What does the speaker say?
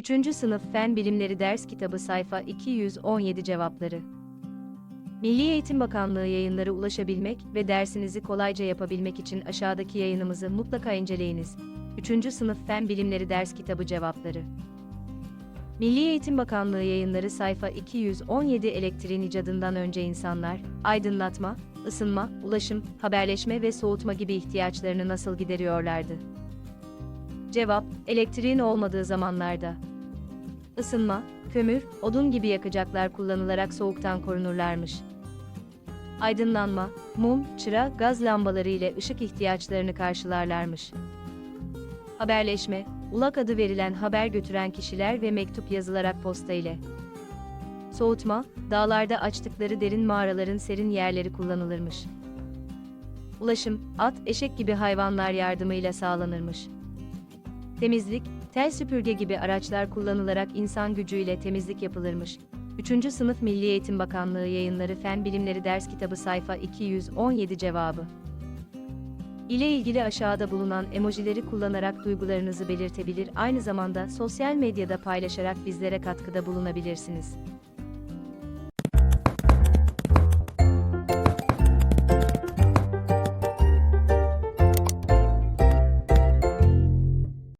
3. Sınıf Fen Bilimleri Ders Kitabı Sayfa 217 Cevapları Milli Eğitim Bakanlığı yayınları ulaşabilmek ve dersinizi kolayca yapabilmek için aşağıdaki yayınımızı mutlaka inceleyiniz. 3. Sınıf Fen Bilimleri Ders Kitabı Cevapları Milli Eğitim Bakanlığı yayınları sayfa 217 elektriğin icadından önce insanlar, aydınlatma, ısınma, ulaşım, haberleşme ve soğutma gibi ihtiyaçlarını nasıl gideriyorlardı? Cevap, elektriğin olmadığı zamanlarda. Isınma, kömür, odun gibi yakacaklar kullanılarak soğuktan korunurlarmış. Aydınlanma, mum, çıra, gaz lambaları ile ışık ihtiyaçlarını karşılarlarmış. Haberleşme, ulak adı verilen haber götüren kişiler ve mektup yazılarak posta ile. Soğutma, dağlarda açtıkları derin mağaraların serin yerleri kullanılırmış. Ulaşım, at, eşek gibi hayvanlar yardımıyla sağlanırmış. Temizlik, tel süpürge gibi araçlar kullanılarak insan gücüyle temizlik yapılırmış. 3. Sınıf Milli Eğitim Bakanlığı Yayınları Fen Bilimleri Ders Kitabı Sayfa 217 Cevabı ile ilgili aşağıda bulunan emojileri kullanarak duygularınızı belirtebilir, aynı zamanda sosyal medyada paylaşarak bizlere katkıda bulunabilirsiniz.